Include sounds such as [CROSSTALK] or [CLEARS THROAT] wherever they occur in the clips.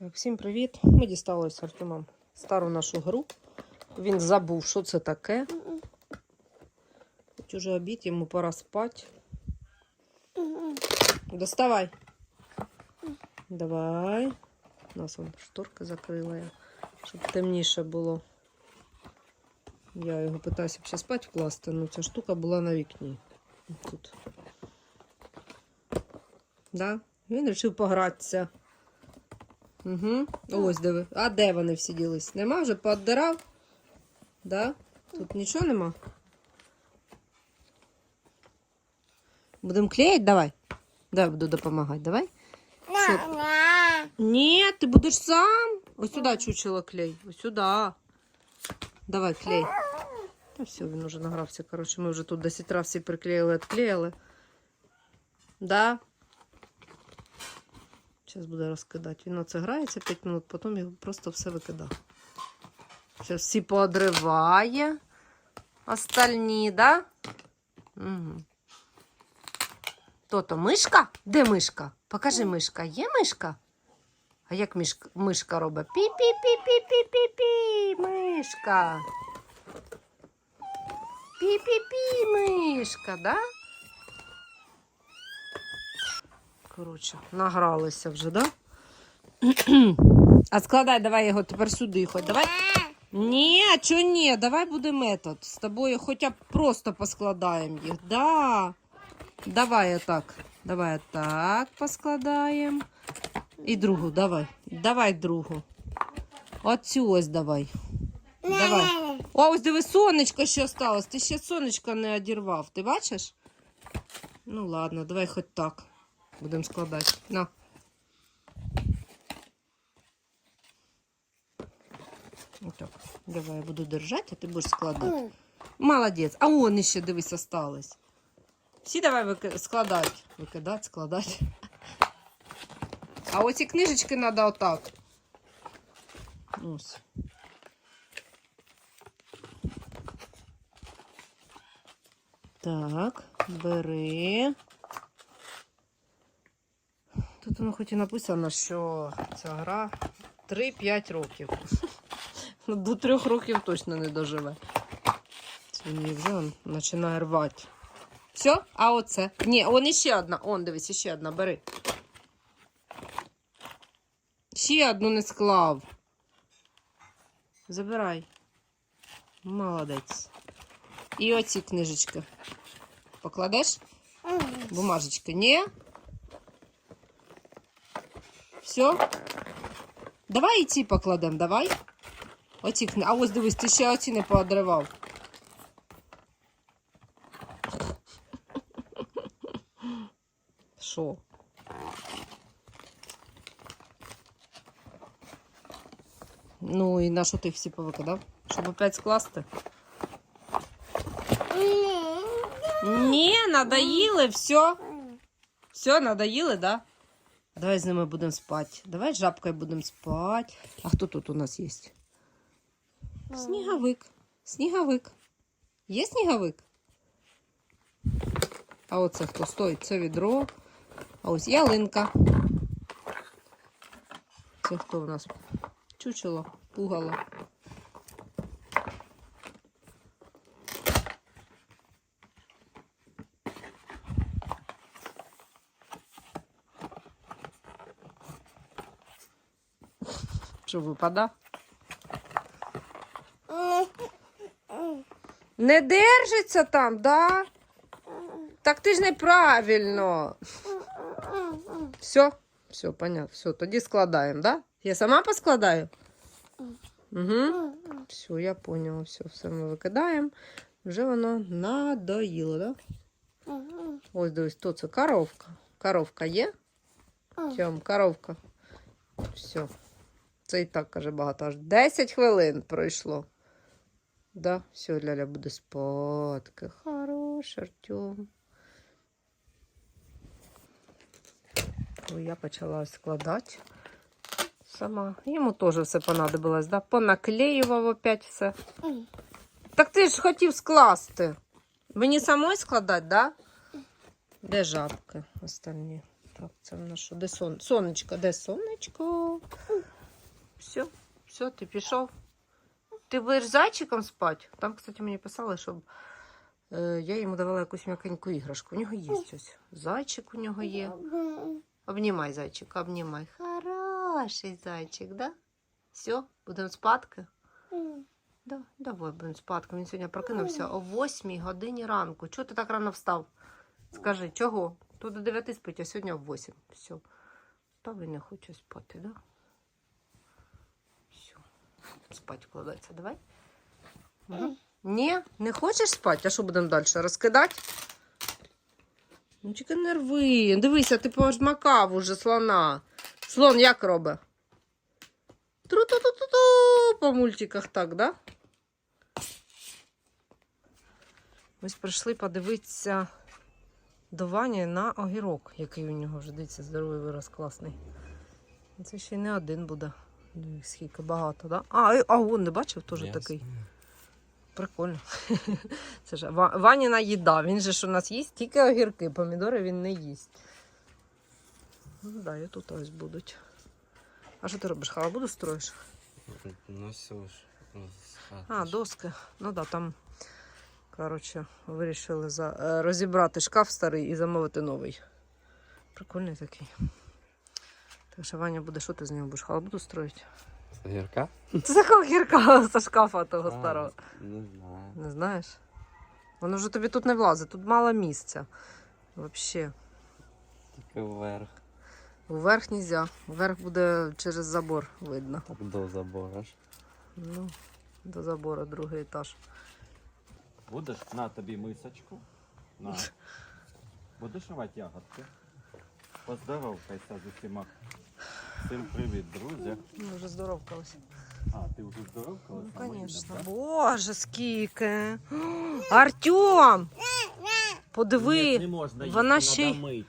Так, всім привіт. Ми дістали з Артемом стару нашу гру. Він забув, що це таке. Хоч уже обід, йому пора спати. Доставай. Давай. У нас вон шторка закрила, я, щоб темніше було. Я його питаюся ще спати вкласти, але ця штука була на вікні. Тут. Да? Він вирішив погратися. Угу. Ось диви. А де вони всі ділись? Нема вже пооддирав? Да? Тут нічого нема. Будемо клеїти? Давай. Давай буду допомагати. Давай. Що? Ні, ти будеш сам. Ось сюди чучело клей. Ось сюди. Давай, клей. Та все, він уже награвся. Коротше, ми вже тут 10 разів всі приклеїли, відклеїли. Да? Зараз буде розкидати. Він оце грається 5 минут, потім його просто все викидає. Зараз всі поодриває. Остальні, да? Угу. То-то мишка? Де мишка? Покажи мишка. Є мишка? А як мишка, мишка робить? Пі-пі-пі-пі-пі-пі-пі. Мишка. Пі-пі-пі, мишка, да? Коротше, награлися вже, да? А складай, давай його тепер сюди хоч. Давай. Ні, чого ні, давай буде метод. З тобою хоча б просто поскладаємо їх. Да. Давай отак. Давай отак поскладаємо. І другу, давай. Давай другу. Оцю ось давай. Давай. О, ось диви, сонечко ще осталось. Ти ще сонечко не одірвав. Ти бачиш? Ну ладно, давай хоч так. Будемо складати. На. Отак. Давай я буду держати, а ти будеш складати. Молодець. А он ще, дивись, осталось. Всі давай вики... складати. Викидати, складати. А оці книжечки треба отак. Ось. Так, бери. Тут воно хоч і написано, що ця гра 3-5 років. Ну, До трьох років точно не доживе. Сьогодні вже починає рвати. Все? А оце? Ні, он іще одна. Он, дивись, іще одна, бери. Ще одну не склав. Забирай. Молодець. І оці книжечки. Покладеш? Бумажечка. Ні? Все? Давай і ці покладемо, давай. Оці кни... А ось дивись, ти ще оці не поодривав. Що? Ну і на що ти їх всі повикидав? Щоб опять скласти? Ні, надоїли, все. Все, надоїли, да? Давай з ними будемо спати. Давай з жабкою будемо спати. А хто тут у нас є? Сніговик. Сніговик. Є сніговик? А оце хто стоїть? Це відро. А ось ялинка. Це хто в нас? Чучело, пугало. Що випада? Не держиться там, да? Так ти ж неправильно. Все, все, понятно. Все, тоді складаємо, да? Я сама поскладаю? Угу. Все, я поняла. Все, все ми викидаємо. Вже воно надоїло, да? Ось дивись, то це коровка. Коровка є? Тьом, коровка. Все. Це і так каже багато. Аж 10 хвилин пройшло. Да, все, Ляля буде спадки. Хорош, Артем. Я почала складати сама. Йому теж все понадобилось, да? Понаклеював опять все. Так ти ж хотів скласти. Мені самой складати, да? Де жабки остальні? Так, це в що? Де сон? Сонечко, де сонечко? Все, все, ти пішов. Ти будеш з зайчиком спати? Там, кстати, мені писали, щоб е, я йому давала якусь м'якеньку іграшку. У нього є ось. Зайчик у нього є. Обнімай, зайчик, обнімай. Хороший зайчик, да? Все, будемо спадки? Да, давай будемо спадки. Він сьогодні прокинувся о 8 годині ранку. Чого ти так рано встав? Скажи, чого? То до 9 спить, а сьогодні в 8. Все. Встав і не хоче спати, да? Спать вкладається, давай. Угу. Ні, не хочеш спати? А що будемо далі? Розкидати? Ну, тільки не рви. Дивися, ти пожмакав уже слона. Слон як робить? Тру-ту-ту-ту-ту. По мультиках так, да? Ось прийшли подивитися до Вані на огірок, який у нього вже дивіться, здоровий вирос класний. Це ще й не один буде. Дивись, скільки багато, да? А, а вон не бачив теж Ясно. такий. Прикольно. [LAUGHS] Це ж Ваніна їда. Він же ж у нас їсть тільки огірки, помідори він не їсть. Ну да, і тут ось будуть. А що ти робиш? Халабуду строїш? Ну все ж. А, доски. Ну да, там, коротше, вирішили за... е, розібрати шкаф старий і замовити новий. Прикольний такий. Що Ваня буде, що ти з нього будеш? Халабуду строїти? Гірка? Це така гірка зі шкафа того старого. Не знаю. Не знаєш? Воно вже тобі тут не влазить, тут мало місця. Взагалі. Тільки вверх. Вверх нельзя. Вверх буде через забор видно. Так до забора ж. Ну, до забору, другий етаж. Будеш на тобі мисочку. На. Будеш рвати ягодки. Поздоровкайся з усіма. Всім привіт, друзі. Ми вже здоровкалися. А, ти вже здоровкалася? Ну, звісно. Боже, скільки. [GASPS] Артем! Подиви. не можна їсти, вона ще й- мить.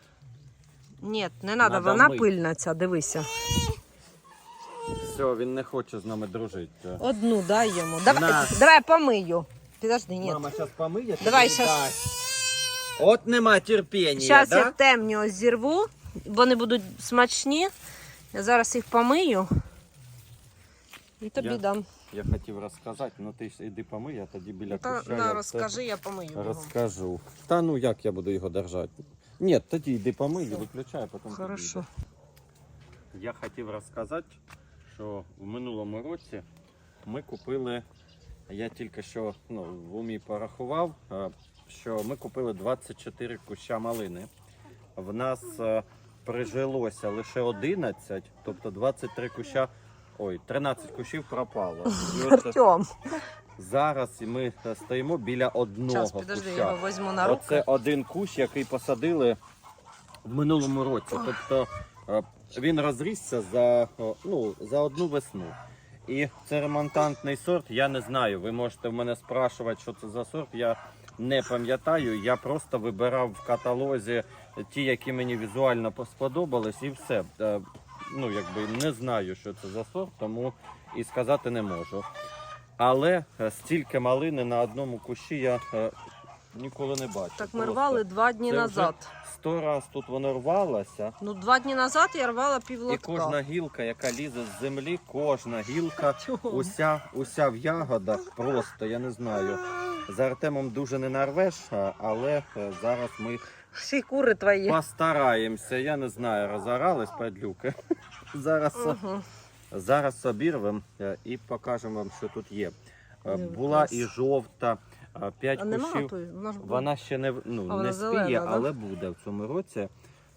Ні, не треба, Надо вона мить. пильна ця, дивися. Все, він не хоче з нами дружити. Одну дай йому. Давай, На. давай я помию. Підожди, ні. Мама зараз помиє. Давай щас. дасть. От нема терпіння, Зараз да? я ось зірву, вони будуть смачні. Я зараз їх помию. І тобі Я- дам. Я хотів розказати, ну ти ж іди помий, я тоді біля Та, куща. на, я розкажи, я помию. Розкажу. Та ну як я буду його держати? Ні, тоді йди помий, виключай, а потім Хорошо. підійдеш. Я хотів розказати, що в минулому році ми купили, я тільки що ну, в умі порахував, що ми купили 24 куща малини. В нас е, прижилося лише 11, тобто 23 куща, ой, 13 кущів пропало. І от Артем, зараз ми е, стоїмо біля одного зараз підожди, я куща. його візьму на руки. Оце один кущ, який посадили в минулому році. Тобто е, він розрісся за, о, ну, за одну весну. І це ремонтантний сорт, я не знаю. Ви можете в мене спрашувати, що це за сорт. Я не пам'ятаю. Я просто вибирав в каталозі ті, які мені візуально сподобались, і все. Е, Ну, якби не знаю, що це за сорт, тому і сказати не можу. Але е, стільки малини на одному кущі я е, ніколи не бачив. Так ми Просто. рвали два дні Це вже назад. Сто раз тут воно рвалося, Ну, два дні назад я рвала і кожна гілка, яка лізе з землі, кожна гілка, [LAUGHS] уся, уся в ягодах, просто я не знаю. За Артемом дуже не нарвеш, але е, зараз ми Всі кури твої. постараємося. Я не знаю, розорались падлюки. [LAUGHS] Зараз, Угу. зараз обірвемо е, і покажемо вам, що тут є. Е, Була і жовта, п'ять А кущів. Вона ще не, ну, А не зелена, спіє, да? але буде в цьому році.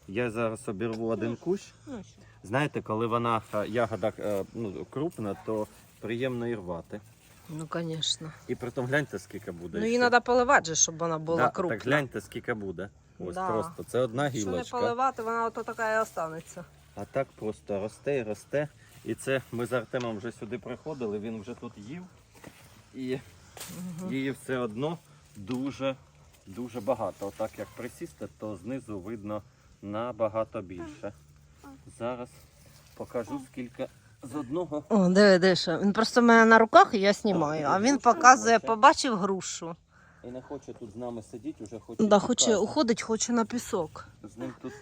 Я зараз обірву один кущ. Ну. Знаєте, коли вона ягода ну, крупна, то приємно і рвати. Ну, звісно. І притом гляньте, скільки буде. Ну, її ще. треба поливати, же, щоб вона була Да, крупна. Так гляньте, скільки буде. Ось Да. просто. Це одна Якщо не гілочка. поливати, вона ото така і останеться. А так просто росте і росте. І це ми з Артемом вже сюди приходили, він вже тут їв. І її все одно дуже, дуже багато. Отак як присісти, то знизу видно набагато більше. Зараз покажу скільки з одного. О, диви, дише. Він просто в мене на руках і я знімаю, а він показує, побачив грушу. І не хоче тут з нами сидіти, вже хоче. Да, хоче, уходить, хоче на пісок. З ним тут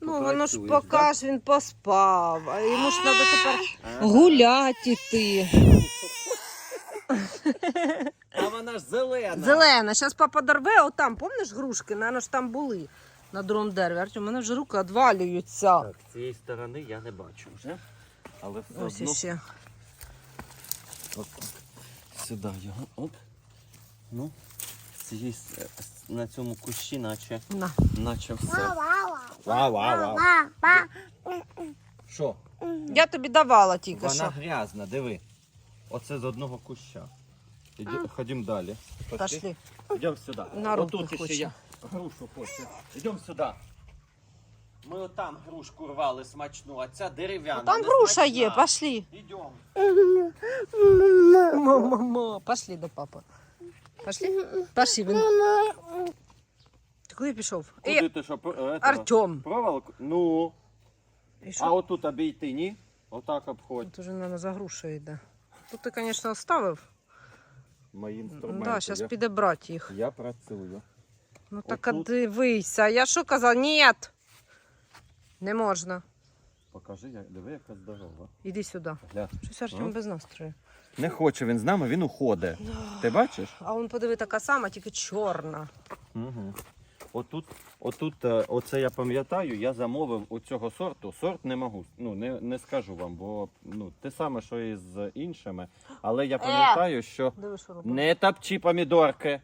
Ну, воно ж попрацюєш, поки він поспав, а йому ж треба тепер да? гуляти йти. А вона ж зелена. Зелена, зараз папа дорве, отам, помниш грушки? Наверно ж там були на другому дереві. Артем, у мене вже руки відвалюються. Так, з цієї сторони я не бачу вже. Але все Ось одно іще. От сюди його. Оп. Ну, з цієї с- с- на цьому кущі, наче, На. наче все. Вау, вау, вау. Що? Я тобі давала тільки Вона що. грязна, диви. Оце з одного куща. Іди, ходім далі. Пошли. Йдемо сюди. На руки Отут ще хоче. я грушу хочу. Йдемо сюди. Ми отам грушку рвали смачну, а ця дерев'яна. Там не груша смачна. є, пошли. Йдемо. Мама, пошли до папи. Пошли? Пошли. Він... Ти куди пішов? Куди Е, ти що? этого? Артем. Проволоку? Ну. І що? А отут обійти, ні? Отак обходь. Тут уже, мабуть, за грушею йде. Тут ти, звісно, оставив. Мої Так, інструменти. да, зараз я, піде брати їх. я працюю. Ну так а Отут. дивися. Я що казала? Ні. Не можна. Покажи, як, диви, яка здорова. Іди сюди. Гля. Щось Артем Ну. без настрою. Не хоче він з нами, він уходить. Ти бачиш? А он подиви така сама, тільки чорна. Угу. Отут, отут, е, оце я пам'ятаю, я замовив у цього сорту. Сорт не можу, ну не, не скажу вам, бо ну, те саме, що і з іншими. Але я пам'ятаю, що Диви, що робить. не топчи помідорки.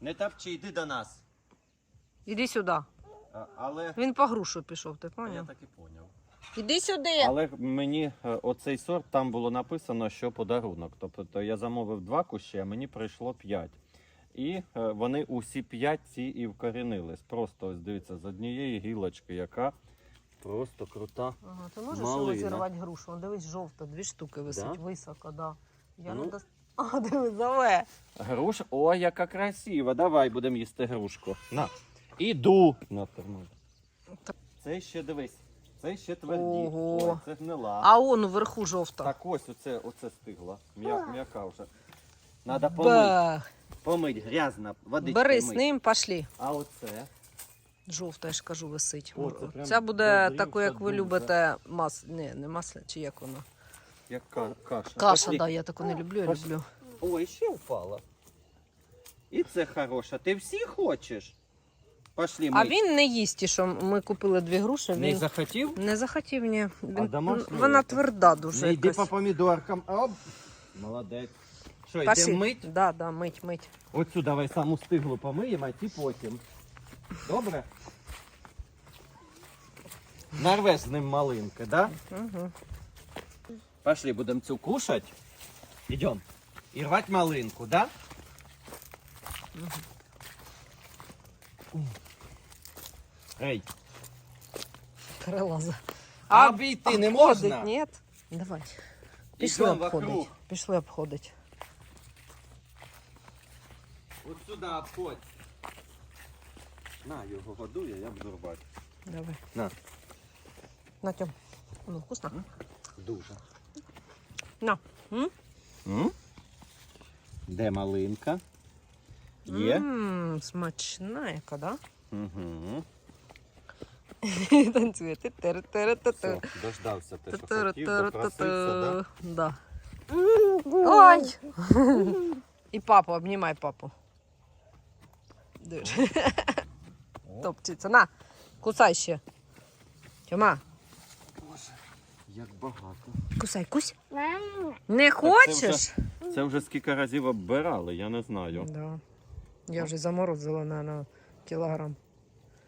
Не топчи, йди до нас. Іди сюди. А, але Він по грушу пішов, ти я поняв? так і поняв. Іди сюди. Але мені е, оцей сорт там було написано, що подарунок. Тобто я замовив два кущі, а мені прийшло п'ять. І е, вони усі п'ять ці і вкорінились. Просто ось дивіться, з однієї гілочки, яка просто крута. Ага, ти можеш Малина. розірвати грушу? Вон, Дивись, жовта, дві штуки висить, Да? високо, да. Я Ну. не дос... [LAUGHS] А, диви, заве. Груша, ой, яка красива. Давай будемо їсти грушку. На. Іду. На, тримай. Це ще дивись. Це ще тверді. Ого. Ой, це гнила. А он уверху жовта. Так ось оце, оце стигла. М'я, м'яка вже. Надо помить. Ба. Помить, грязна, водичкою Бери з мить. ним, пошли. А оце? Жовта, я ж кажу, висить. О, це прям Ця буде дозрівша таку, як ви дуже. любите, мас... Не, не масло, чи як воно? Як ка- каша. Каша, Пошли. да, я таку не люблю, я Пошли. люблю. Ой, ще впала. І це хороша. Ти всі хочеш? Пошли, А він не їсть, ті, що ми купили дві груші, Не він захотів? не захотів, ні. Він... домашнього Вона тверда дуже. Не йди якась. по помідоркам. Оп. Молодець. Що, Пошли. йдемо мить? Да, да, мить, мить. Оцю давай саму стиглу помиємо, а ті потім. Добре? Нарвеш з ним малинки, да? Угу. Пошли, будемо цю кушать. Идем. И рвать малинку, да? Ей, Перелаза. а обійти не можна? Ні? Давай. Пішли Ідем обходить. вокруг. Пішли обходить. От сюди обходь. На, його годує, я буду рвати. Давай. На. На, Тьом. Ну, вкусно. Дуже. На. М? М? Де малинка? Є? М, смачна яка, да? Угу. [LAUGHS] Танцює. Все, дождався те, що хотів, Ту-ту-ру-ту-ру-ту-ту. да? Да. Ой! [LAUGHS] І папу, обнімай папу. Дивись. Топчеться. На, кусай ще. Тьома, Боже, як багато. кусай, кусь. Не хочеш? Це вже скільки разів оббирали, я не знаю. Да. Я вже заморозила, на кілограм.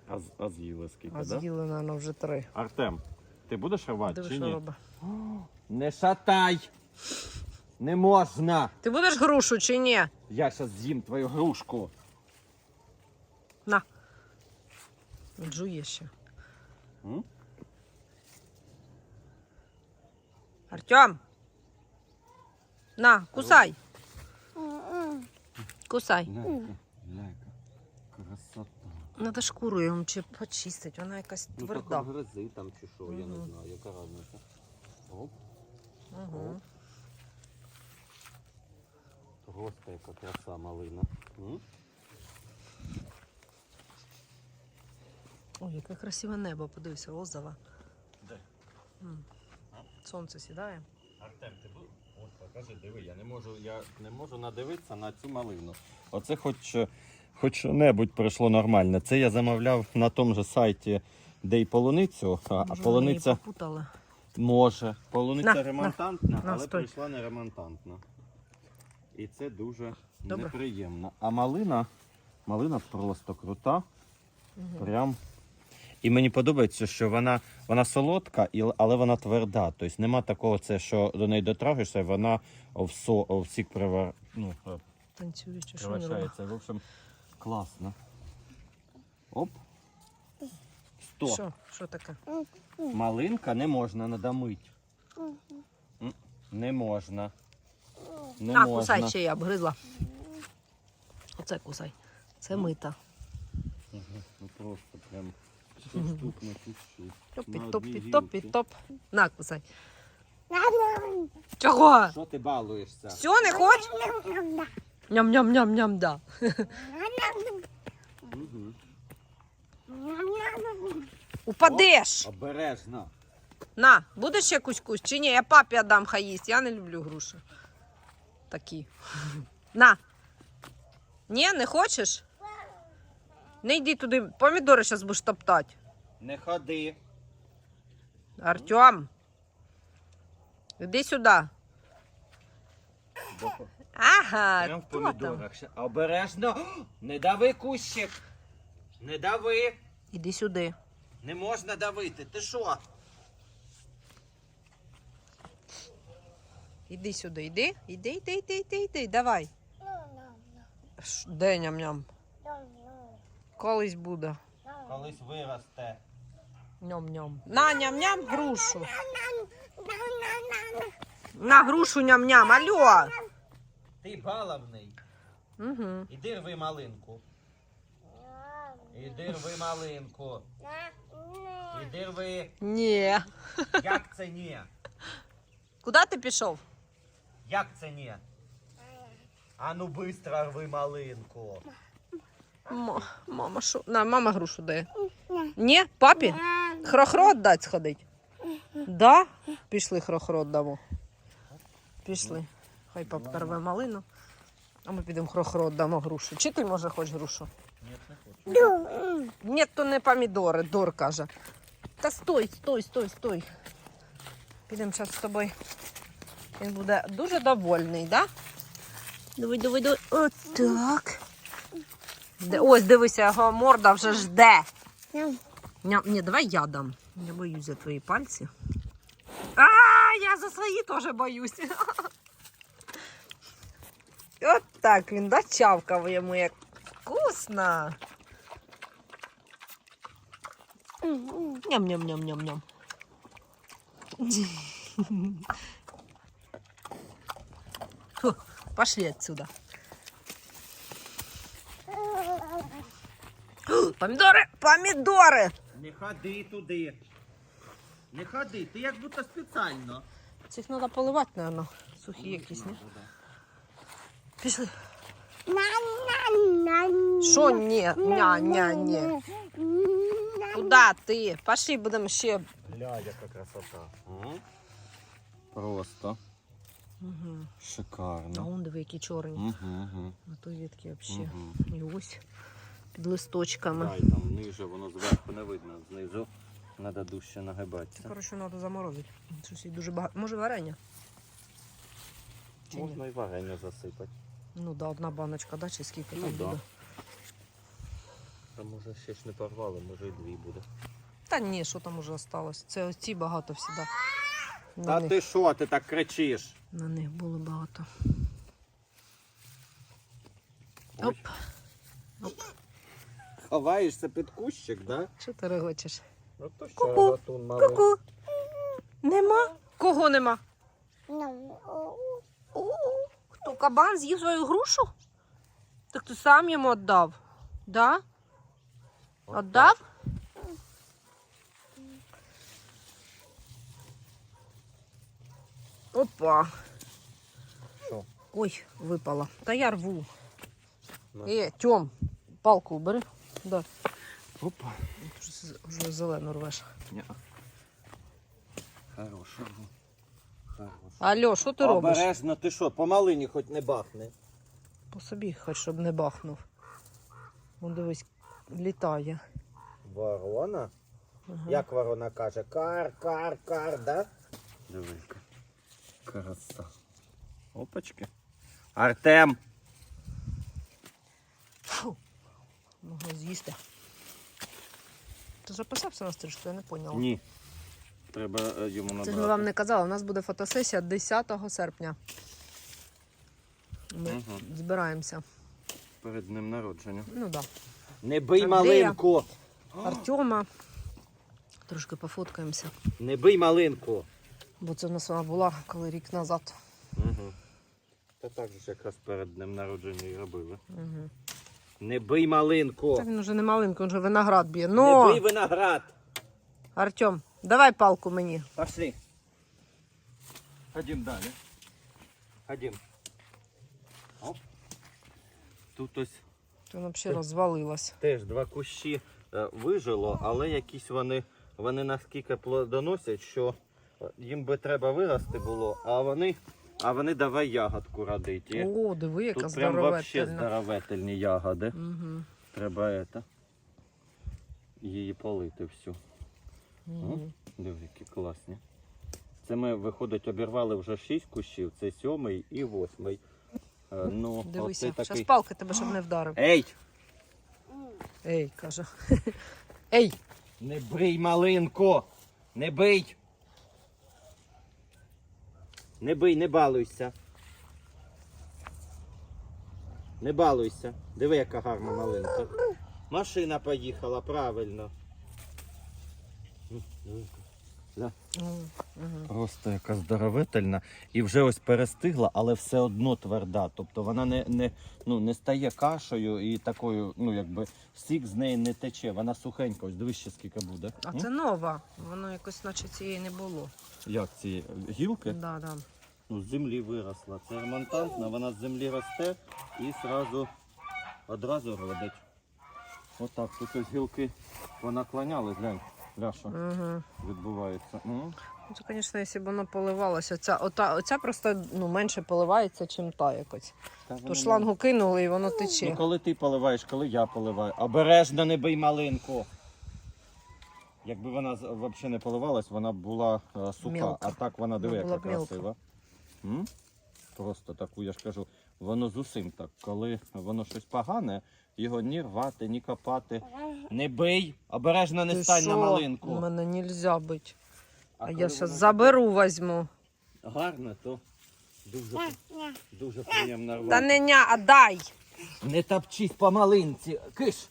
А, а з'їли скільки, А да? з'їли, на вже три. Артем, ти будеш рвати Диви, чи що ні? робить. Не шатай! Не можна! Ти будеш грушу чи ні? Я зараз з'їм твою грушку. На. Жує ще. М? Артем. На, кусай. Кусай. Ляйка, ляйка. Красота. Надо шкуру йому чи почистити, вона якась Ну, тверда. так гризи там чи що, я не знаю, яка разниця. Оп, Угу. просто яка краса малина. М? Ой, яке красиве небо, подивися, озеро. Де? М. Сонце сідає. Артем, ти був? От покажи, диви, я не можу, я не можу надивитися на цю малину. Оце хоч, хоч що-небудь пройшло нормально. Це я замовляв на тому же сайті, де й полуницю, а, полуниця попутали. може. Полуниця На, ремонтантна, на, але стой. прийшла не ремонтантна. І це дуже Добре. неприємно. А малина, малина просто крута. Мгм. Прям. І мені подобається, що вона, вона солодка, але вона тверда. Тобто нема такого, це, що до неї дотрагишся, і вона в, со, привар... ну, е, Танцює, чи що. В общем, класно. Оп. Стоп. Що? Що таке? Малинка не можна надамить. Не можна. Не а, можна. кусай ще я обгризла. Оце кусай. Це мита. Ну просто прям 100 штук на На топі, одній топі, топ. На, кусай. Чого? Що ти балуєшся? Все, не хочеш? Ням-ням-ням-ням, да. Упадеш. Обережно. На, будеш ще кусь-кусь чи ні? Я папі дам хай їсть. Я не люблю груші. Такі. [LAUGHS] На. Ні, не хочеш? Не йди туди. Помідори зараз будеш топтати. Не ходи. Артем. Іди сюди. Ага, Прям в хто там? помідорах. ще. Обережно. [GASPS] Не дави кущик. Не дави. Іди сюди. Не можна давити. Ти що? Іди сюди, іди. Іди, іди, іди, іди, іди. Давай. Ш- Де ням-ням? Колись буде. Колись виросте. Ням-ням. На, ням-ням, грушу. На грушу ням-ням. Алло. Ти баловний. Угу. Іди рви малинку. Іди рви малинку. Іди рви. Ні. Як це ні? Куди ти пішов? Як це ні? А ну быстро рви малинку. Ма- Мама, що? На, мама грушу дає. Ні, папі? Хрохро дать сходить. Да? Пішли хрохро дамо. Пішли. Хай папа рве малину. А ми підемо хрохро дамо грушу. Чи ти може хочеш грушу? Ні, не хочу. Ні, то не помідори, Дор каже. Та стой, стой, стой, стой. Підемо зараз з тобою. Він буде дуже довольний, да? Диви, диви, диви. Отак. Де, ось, дивися, його морда вже жде. Ня, ні, давай я дам. Я боюсь за твої пальці. А, я за свої теж боюсь. [LAUGHS] От так він дочавкав йому як вкусно. Ням-ням-ням-ням-ням. [LAUGHS] Фу, Пошли отсюда. [GASPS] Помідори! Помідори! Не ходи туди. Не ходи, ти як будто спеціально. Цих треба поливати, мабуть. Сухі якісь, не? Пішли. Що ні? Ня, ня, ні. Куда ти? Пошли, будемо ще. Бля, яка красота. Просто Угу. А шикарно. он диви, які чорні. Угу, угу. На той ветки взагалі. Угу. І ось під листочками. Дай там ниже, воно зверху не видно. Знизу треба дужче нагибатися. Коротше, треба заморозити. Щось їх дуже багато. Може варення? Чи ні? Можна і варення засипати. Ну да, одна баночка, да, чи скільки Ну там да. буде. А може ще ж не порвали, може і дві буде. Та ні, що там уже осталось. Це оці багато всіда. На, Та них, ти що, ти так кричиш? на них було багато. Ой. Ховаєшся під кущик, да? що ти регочеш? Ну то що, Ку-ку, гатун малий. Ку-ку. Нема? Кого нема? У, Хто кабан з'їв свою грушу? Так ти сам йому віддав. Да? Отдав? Опа. Що? Ой, випала. Та я рву. На. Е, Тьом, палку бери. Да. Опа. Вже зелену рвеш. Ня. Хорошого. Хорошого. Алло, що ти робиш? Обережно, ти що, по малині хоч не бахне. По собі, хоч щоб не бахнув. Вон дивись, літає. Ворона? Ага. Як ворона каже? Кар, кар, кар, да? Дивись-ка. Краса. Опачки. Артем! Фу. Могла з'їсти. Ти записався на стрижку, я не поняла. Ні. Треба е, йому Це набрати. ж ми вам не казали, у нас буде фотосесія 10 серпня. Ми Мгм. збираємося. Перед днем народження. Ну так. Не бий Андрія. малинку! Да. Артема. Трошки пофоткаємося. Не бий малинку! Бо це в нас вона була коли рік назад. Угу. Та так же ж якраз перед днем народження і робили. Угу. Не бий малинку! Та він вже не маленький, він вже виноград б'є. Не Ну, бий виноград! Артем, давай палку мені. Пошли. Ходім далі. Ходім. Оп. Тут ось Ти взагалі розвалилась. теж два кущі е, вижило, але якісь вони, вони наскільки плодоносять, що е, їм би треба вирости було, а вони, а вони давай ягодку родити. О, диви, яка Тут прям вообще здоровительна. здоровительні ягоди. Угу. Треба это, її полити всю. Угу. Диви, які класні. Це ми, виходить, обірвали вже 6 кущів, це сьомий і восьмий. Е, Ну, Дивися, зараз такий... палки тебе, щоб не вдарив. Ей! Ей, каже. [LAUGHS] Ей! Не брий малинку! Не бий! Не бий, не балуйся. Не балуйся. Диви, яка гарна малинка. Машина поїхала, правильно. Да. Просто яка здоровительна. І вже ось перестигла, але все одно тверда. Тобто вона не, не, ну, не стає кашею і такою, ну якби сік з неї не тече. Вона сухенька, ось дивись ще скільки буде. А М? це нова. Воно якось наче цієї не було. Як ці гілки? Да, да. Ну, з землі виросла. Це ремонтантна, вона з землі росте і зразу одразу родить. Отак, тут ось гілки понаклоняли, глянь, Ляша, Угу. відбувається. Ну, Це, звісно, якщо б воно поливалося. Оця, ота, оця просто ну, менше поливається, чим та якось. Та воно- шлангу кинули і воно Ну, тече. коли ти поливаєш, коли я поливаю. Обережно не бий малинку. Якби вона взагалі не поливалась, вона б була е, суха, Мілка. а так вона диви, яка красива. М? Просто таку, я ж кажу, воно з усім так. Коли воно щось погане, його ні рвати, ні копати. Не бий, обережно не Ти стань на що? малинку. У мене не можна бути. А, коли я зараз воно заберу, візьму. Гарно, то дуже, дуже приємно рвати. Та не ня, а дай. Не топчись по малинці. Киш.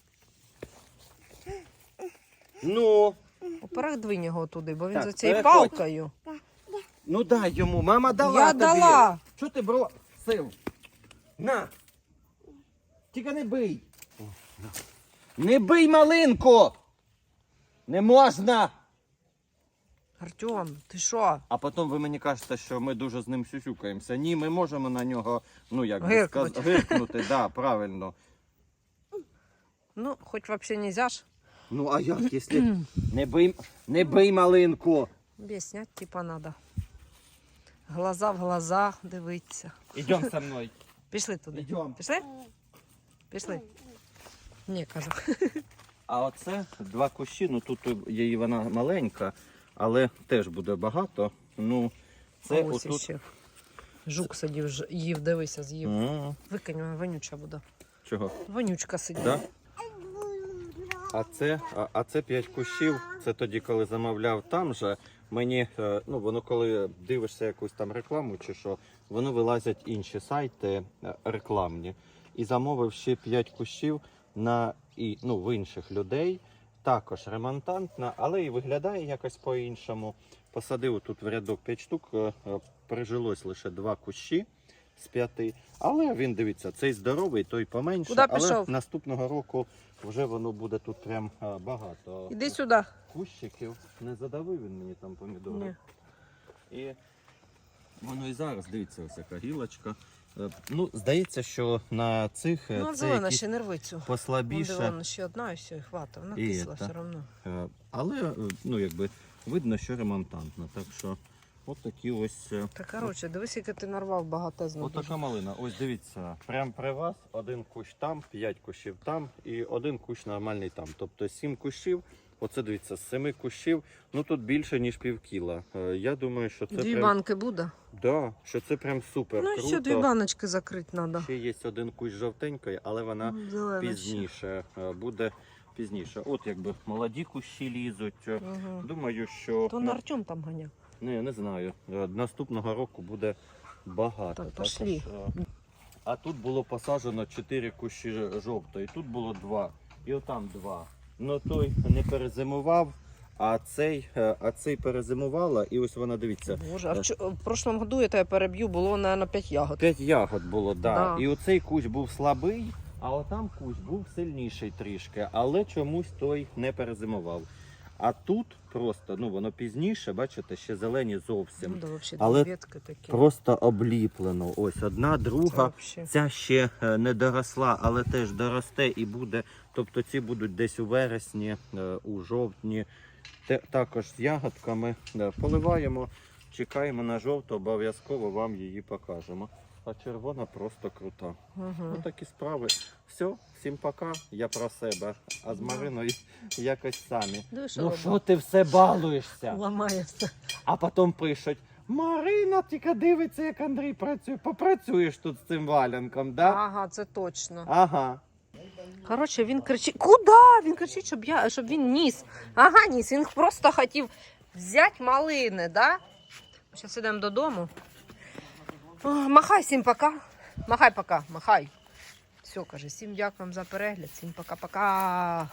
Ну, Поперек двинь його туди, бо він Так, за цією переходь. палкою. Ну дай йому. Мама дала Я тобі. дала. Що ти бросив? На. Тільки не бий. Не бий малинку. Не можна. Артем, ти що? А потім ви мені кажете, що ми дуже з ним сюсюкаємося. Ні, ми можемо на нього, ну як би Гиркнуть. сказ- гиркнути, да, правильно. Ну, хоч взагалі не можна. Ну а як, якщо [CLEARS THROAT] не бий, не бий малинку. Об'яснять, типа, треба. Глаза в глаза дивитися. Ідем [LAUGHS] со мною. Пішли туди. Ідем. Пішли? Пішли. Ні, кажу. [LAUGHS] А оце два кущі, ну тут її вона маленька, але теж буде багато. Ну, це А ось отут. ще. Жук сидів, їв, дивися, з'їв. М, Викинь, вона вонюча буде. Чого? Вонючка сидить. Да? А це, а, а це 5 кущів. Це тоді, коли замовляв там же. Мені, е, ну воно коли дивишся якусь там рекламу чи що, воно вилазять інші сайти е, рекламні. І замовив ще 5 кущів на і, ну, в інших людей. Також ремонтантна, але і виглядає якось по-іншому. Посадив тут в рядок 5 штук, е, прижилось лише два кущі з п'яти. Але він дивіться, цей здоровий, той поменше. Куди але пішов? наступного року вже воно буде тут прям багато. Іди сюди. Кущиків. Не задавив він мені там помідори. Ні. І воно і зараз, дивіться, ось яка гілочка. Е, Ну, здається, що на цих е, Ну, це якісь ще не рви послабіше. Вон, ще одна і все, і хватить. Вона І кисла це. все одно. Е, Але е, ну, якби, видно, що ремонтантна. Так що от такі ось. е, Та коротше, дивись, яке ти нарвав багатезно. От така малина. Ось дивіться, прямо при вас один кущ там, п'ять кущів там і один кущ нормальний там. Тобто сім кущів. Оце дивіться, з семи кущів, ну тут більше ніж пів кіла. Е, Я думаю, що це Дві прям, банки буде. да, що це прям супер. Ну круто. ще дві баночки закрити треба. Ще є один кущ жовтенької, але вона Зелена пізніше е, буде пізніше. От якби молоді кущі лізуть. Угу. Думаю, що То ну, на Артем там ганяв. Не, не знаю. Е, Наступного року буде багато. Так, Також, пошли. е, А тут було посаджено 4 кущі жовтої, тут було 2. І отам 2. Ну той не перезимував, а цей, е, а цей перезимувала, і ось вона дивіться. Боже, а в, чо- в прошлому году я тебе переб'ю, було, мабуть, 5 ягод. 5 ягод було, да. Да. І оцей кущ був слабий, а отам кущ був сильніший трішки, але чомусь той не перезимував. А тут просто, ну воно пізніше, бачите, ще зелені зовсім. Ну, да, Але такі. Просто обліплено. Ось одна, друга. Ця ще е, не доросла, але теж доросте і буде. Тобто ці будуть десь у вересні, е, у жовтні. Також з ягодками Е, поливаємо, чекаємо на жовту, обов'язково вам її покажемо. А червона просто крута. Угу. Ну такі справи. Все, всім пока. Я про себе. А з Мариною якось самі. Диви, Ну що ти все балуєшся? Ламається. А потім пишуть: Марина тільки дивиться, як Андрій працює. Попрацюєш тут з цим валянком, да? Ага, це точно. Ага. Коротше, він кричить. Куда? Він кричить, щоб я щоб він ніс. Ага, ніс. Він просто хотів взяти малини, да? Зараз йдемо додому. О, махай всім пока. Махай пока, махай. Все, каже, всім дякуємо за перегляд, всім пока-пока.